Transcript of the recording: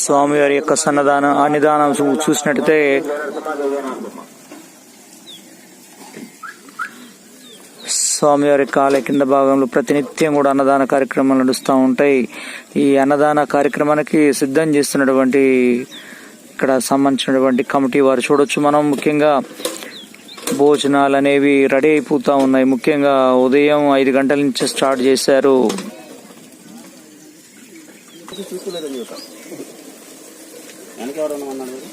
స్వామివారి యొక్క సన్నదానం అన్నదానం చూసినట్టయితే స్వామివారి కాల కింద భాగంలో ప్రతినిత్యం కూడా అన్నదాన కార్యక్రమాలు నడుస్తూ ఉంటాయి. ఈ అన్నదాన కార్యక్రమానికి సిద్ధం చేస్తున్నటువంటి ఇక్కడ సంబంధించినటువంటి కమిటీ వారు చూడొచ్చు. మనం ముఖ్యంగా భోజనాలు అనేవి రెడీ అయిపోతూ ఉన్నాయి. ముఖ్యంగా ఉదయం ఐదు గంటల నుంచి స్టార్ట్ చేశారు. ఇది చూసుకోలేదని చూస్తాం వెనక ఎవరన్నా అన్నాడు మీరు